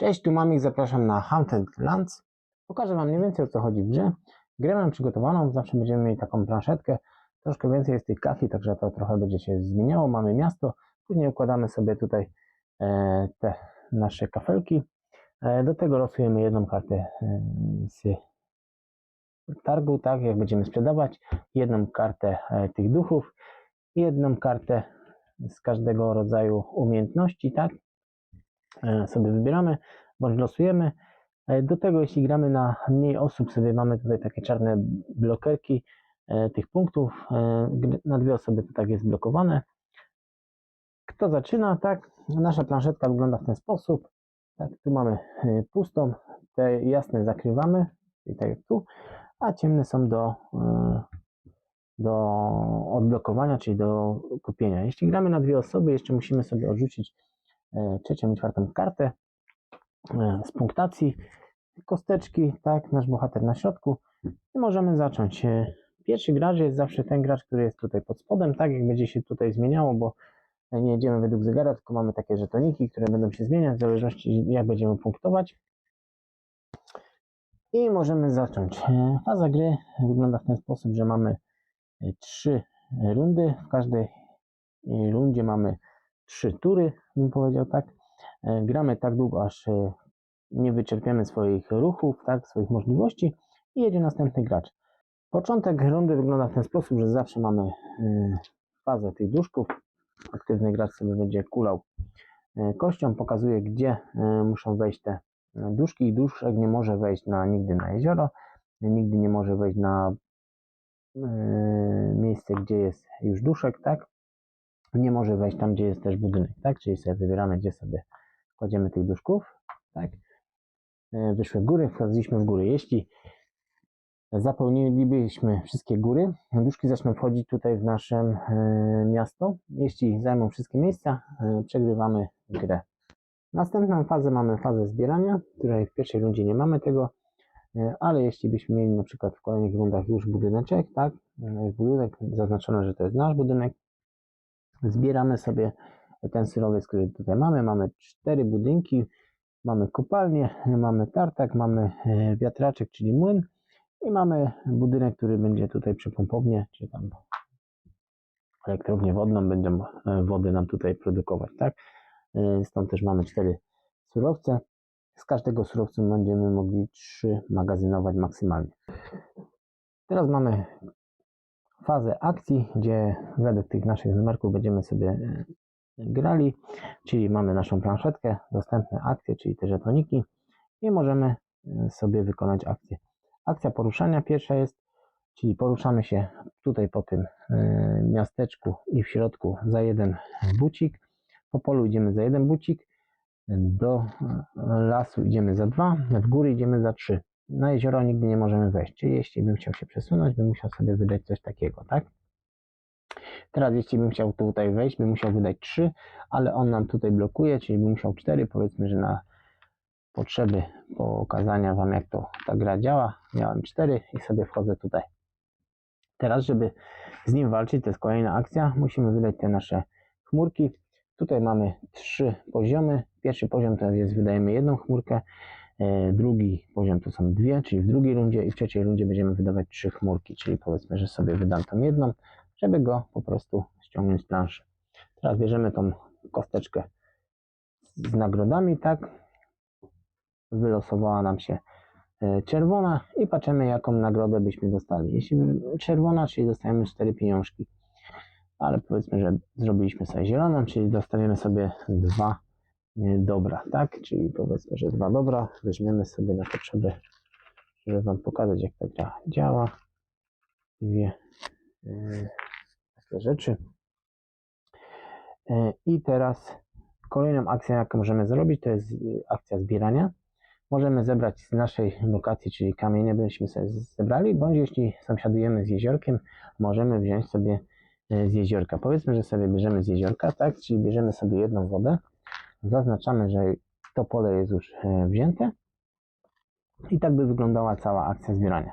Cześć, tu Mamik, zapraszam na Haunted Lands. Pokażę Wam mniej więcej o co chodzi w grze. Grę mam przygotowaną, zawsze będziemy mieli taką planszetkę. Troszkę więcej jest tych kafli, także to trochę będzie się zmieniało. Mamy miasto, później układamy sobie tutaj e, te nasze kafelki. E, do tego losujemy jedną kartę e, z targu, tak jak będziemy sprzedawać, jedną kartę tych duchów, jedną kartę z każdego rodzaju umiejętności, tak? E, sobie wybieramy, bądź losujemy. E, Do tego, jeśli gramy na mniej osób, sobie mamy tutaj takie czarne blokerki e, tych punktów. Na dwie osoby to tak jest blokowane. Kto zaczyna, tak? Nasza planszetka wygląda w ten sposób. Tak, tu mamy pustą, te jasne zakrywamy, czyli tak jak tu, a ciemne są do, do odblokowania, czyli do kupienia. Jeśli gramy na dwie osoby, jeszcze musimy sobie odrzucić trzecią i czwartą kartę e, z punktacji, kosteczki, tak, nasz bohater na środku i możemy zacząć. E, Pierwszy gracz jest zawsze ten gracz, który jest tutaj pod spodem, tak jak będzie się tutaj zmieniało, bo nie jedziemy według zegara, tylko mamy takie żetoniki, które będą się zmieniać w zależności jak będziemy punktować. I możemy zacząć. E, Faza gry wygląda w ten sposób, że mamy e, trzy rundy. W każdej e, rundzie mamy trzy tury, bym powiedział tak. E, Gramy tak długo, aż e, nie wyczerpiemy swoich ruchów, tak, swoich możliwości i jedzie następny gracz. Początek rundy wygląda w ten sposób, że zawsze mamy e, fazę tych duszków. Aktywny gracz sobie będzie kulał kością, pokazuje gdzie muszą wejść te duszki i duszek nie może wejść na, nigdy na jezioro, nigdy nie może wejść na miejsce, gdzie jest już duszek, tak? Nie może wejść tam, gdzie jest też budynek, tak? Czyli sobie wybieramy, gdzie sobie kładziemy tych duszków, tak? E, Wyszły góry, wchodziliśmy w góry. Jeśli zapełnilibyśmy wszystkie góry, duszki zaczną wchodzić tutaj w nasze e, miasto. Jeśli zajmą wszystkie miejsca, e, przegrywamy grę. Następną fazę mamy fazę zbierania, której w pierwszej rundzie nie mamy tego, ale jeśli byśmy mieli na przykład w kolejnych rundach już budyneczek, tak, budynek zaznaczone, że to jest nasz budynek, zbieramy sobie ten surowiec, który tutaj mamy. Mamy cztery budynki, mamy kopalnię, mamy tartak, mamy e, wiatraczek, czyli młyn i mamy budynek, który będzie tutaj przy pompownie, czy tam elektrownię wodną, będą e, wody nam tutaj produkować, tak? E, Stąd też mamy cztery surowce. Z każdego surowca będziemy mogli trzy magazynować maksymalnie. Teraz mamy fazę akcji, gdzie według tych naszych numerków będziemy sobie e, grali, czyli mamy naszą planszetkę, dostępne akcje, czyli te żetoniki i możemy e, sobie wykonać akcję. Akcja poruszania pierwsza jest, czyli poruszamy się tutaj po tym e, miasteczku i w środku za jeden bucik, po polu idziemy za jeden bucik, do lasu idziemy za dwa, w góry idziemy za trzy. Na jezioro nigdy nie możemy wejść, czyli jeśli bym chciał się przesunąć, bym musiał sobie wydać coś takiego, tak? Teraz jeśli bym chciał tutaj wejść, bym musiał wydać 3, ale on nam tutaj blokuje, czyli bym musiał 4. Powiedzmy, że na potrzeby pokazania Wam jak to ta gra działa, miałem 4 i sobie wchodzę tutaj. Teraz, żeby z nim walczyć, to jest kolejna akcja, musimy wydać te nasze chmurki. Tutaj mamy trzy poziomy. Pierwszy poziom to jest wydajemy jedną chmurkę, drugi poziom to są dwie, czyli w drugiej rundzie i w trzeciej rundzie będziemy wydawać trzy chmurki, czyli powiedzmy, że sobie wydam tą jedną, żeby go po prostu ściągnąć z planszy. Teraz bierzemy tą kosteczkę z nagrodami, tak? Wylosowała nam się e, czerwona i patrzymy, jaką nagrodę byśmy dostali. Jeśli czerwona, czyli dostajemy cztery pieniążki, ale powiedzmy, że zrobiliśmy sobie zieloną, czyli dostaniemy sobie dwa e, dobra, tak? Czyli powiedzmy, że dwa dobra weźmiemy sobie na potrzeby, żeby Wam pokazać, jak ta gra działa. Dwie e, takie rzeczy. E, I teraz kolejną akcją, jaką możemy zrobić, to jest e, akcja zbierania. Możemy zebrać z naszej lokacji, czyli kamienie byśmy sobie zebrali, bądź jeśli sąsiadujemy z jeziorkiem, możemy wziąć sobie e, z jeziorka. Powiedzmy, że sobie bierzemy z jeziorka, tak? Czyli bierzemy sobie jedną wodę, zaznaczamy, że to pole jest już e, wzięte i tak by wyglądała cała akcja zbierania.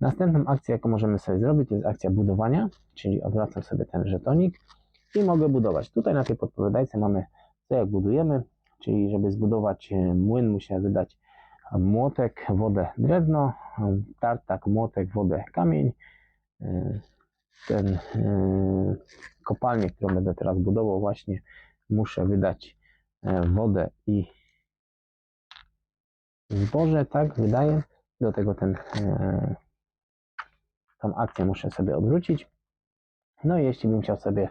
Następną akcją, jaką możemy sobie zrobić, jest akcja budowania, czyli odwracam sobie ten żetonik i mogę budować. Tutaj na tej podpowiadajce mamy co jak budujemy. czyli żeby zbudować e, młyn musiałem wydać młotek, wodę, drewno, tartak, młotek, wodę, kamień. E, Ten kopalnię, którą będę teraz budował właśnie muszę wydać wodę i zboże, tak, wydaje. Do tego ten, e, tą akcję muszę sobie odwrócić. No i jeśli bym chciał sobie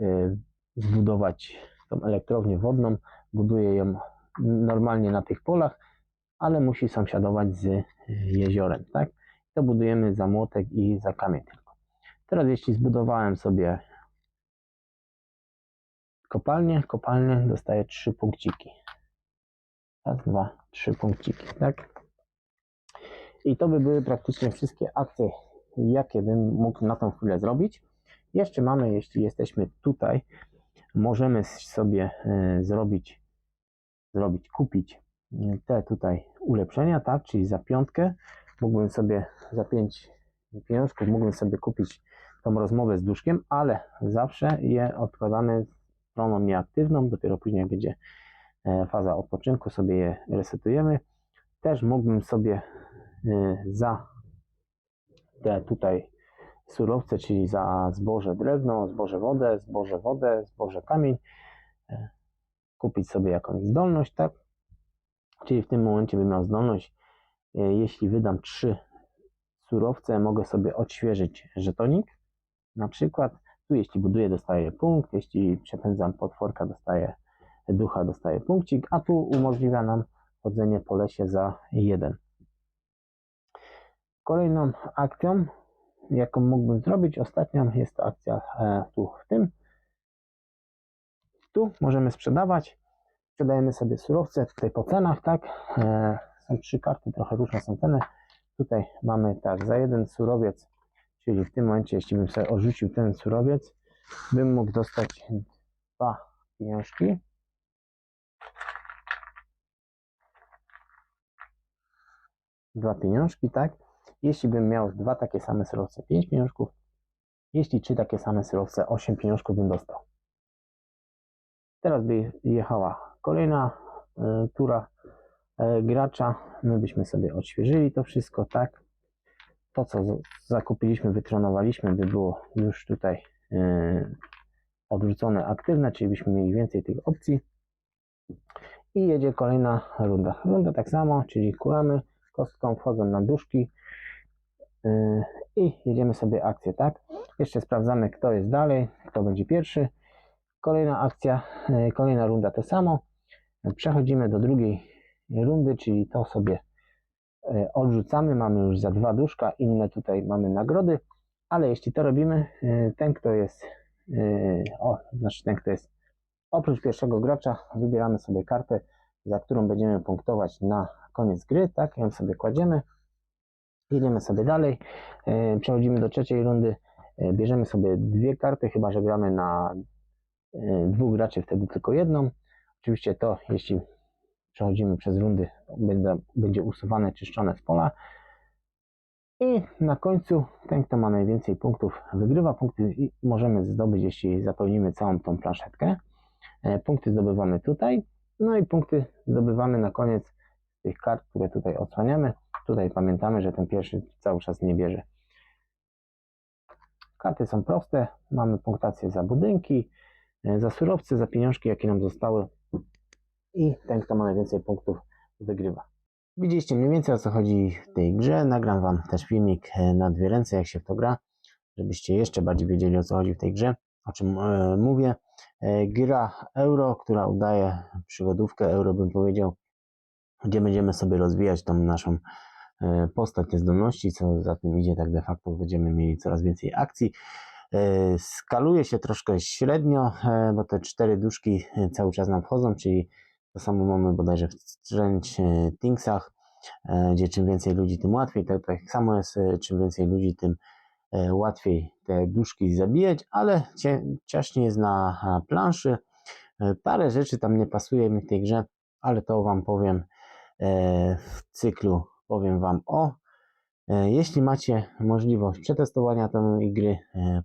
e, zbudować tą elektrownię wodną, buduję ją normalnie na tych polach, ale musi sąsiadować z e, jeziorem, tak? To budujemy za młotek i za kamień tylko. Teraz jeśli zbudowałem sobie kopalnię, kopalnię dostaję trzy punkciki. Raz, dwa, trzy punkciki, tak? I to by były praktycznie wszystkie akcje, jakie bym mógł na tą chwilę zrobić. Jeszcze mamy, jeśli jesteśmy tutaj, możemy sobie e, zrobić, zrobić, kupić e, te tutaj ulepszenia, tak? Czyli za piątkę mógłbym sobie, za pięć pieniążków mógłbym sobie kupić tą rozmowę z duszkiem, ale zawsze je odkładamy stroną nieaktywną, dopiero później jak będzie e, faza odpoczynku, sobie je resetujemy. Też mógłbym sobie e, za te tutaj surowce, czyli za zboże drewno, zboże wodę, zboże wodę, zboże kamień, e, kupić sobie jakąś zdolność, tak? Czyli w tym momencie bym miał zdolność, jeśli wydam trzy surowce, mogę sobie odświeżyć żetonik, na przykład tu jeśli buduję dostaję punkt, jeśli przepędzam potworka dostaję ducha dostaję punkcik, a tu umożliwia nam chodzenie po lesie za jeden. Kolejną akcją, jaką mógłbym zrobić, ostatnią jest to akcja e, tu w tym. Tu możemy sprzedawać. Sprzedajemy sobie surowce tutaj po cenach, tak? E, są trzy karty, trochę różne są ceny. Tutaj mamy tak, za jeden surowiec, czyli w tym momencie, jeśli bym sobie odrzucił ten surowiec, bym mógł dostać dwa pieniążki. Dwa pieniążki, tak? Jeśli bym miał dwa takie same surowce, 5 pieniążków. Jeśli trzy takie same surowce, 8 pieniążków bym dostał. Teraz by jechała kolejna y, tura y, gracza. My byśmy sobie odświeżyli to wszystko, tak? To, co zakupiliśmy, wytronowaliśmy, by było już tutaj y, odwrócone aktywne, czyli byśmy mieli więcej tych opcji. I jedzie kolejna runda. Runda tak samo, czyli kulamy kostką, wchodzą na duszki yy, i jedziemy sobie akcję, tak? Jeszcze sprawdzamy, kto jest dalej, kto będzie pierwszy. Kolejna akcja, yy, kolejna runda to samo. Przechodzimy do drugiej rundy, czyli to sobie odrzucamy. Mamy już za dwa duszka, inne tutaj mamy nagrody, ale jeśli to robimy, yy, ten kto jest, yy, o, znaczy ten kto jest oprócz pierwszego gracza, wybieramy sobie kartę, za którą będziemy punktować na koniec gry, tak, ją sobie kładziemy, jedziemy sobie dalej, e, przechodzimy do trzeciej rundy, e, bierzemy sobie dwie karty, chyba że gramy na e, dwóch graczy, wtedy tylko jedną. Oczywiście to, jeśli przechodzimy przez rundy, będę, będzie usuwane, czyszczone z pola. I na końcu ten, kto ma najwięcej punktów, wygrywa punkty i możemy zdobyć, jeśli zapełnimy całą tą planszetkę. E, Punkty zdobywamy tutaj, no i punkty zdobywamy na koniec tych kart, które tutaj odsłaniamy. Tutaj pamiętamy, że ten pierwszy cały czas nie bierze. Karty są proste. Mamy punktację za budynki, e, za surowce, za pieniążki, jakie nam zostały. I ten, kto ma najwięcej punktów, wygrywa. Widzieliście mniej więcej o co chodzi w tej grze. Nagram Wam też filmik e, na dwie ręce, jak się w to gra, żebyście jeszcze bardziej wiedzieli o co chodzi w tej grze, o czym e, mówię. E, gra euro, która udaje przygodówkę euro, bym powiedział, gdzie będziemy sobie rozwijać tą naszą e, postać, te zdolności, co za tym idzie, tak de facto będziemy mieli coraz więcej akcji. E, Skaluje się troszkę średnio, e, bo te cztery duszki cały czas nam wchodzą, czyli to samo mamy bodajże w Strange Thingsach, e, gdzie czym więcej ludzi, tym łatwiej. Tak, tak samo jest, e, czym więcej ludzi, tym e, łatwiej te duszki zabijać, ale ciaśnie jest na planszy. Parę rzeczy tam nie pasuje mi w tej grze, ale to Wam powiem w cyklu. Powiem Wam o. Jeśli macie możliwość przetestowania tej gry,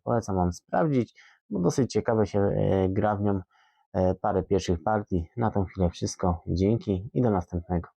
polecam Wam sprawdzić, bo dosyć ciekawe się gra w nią. E, parę pierwszych partii. Na tą chwilę wszystko. Dzięki i do następnego.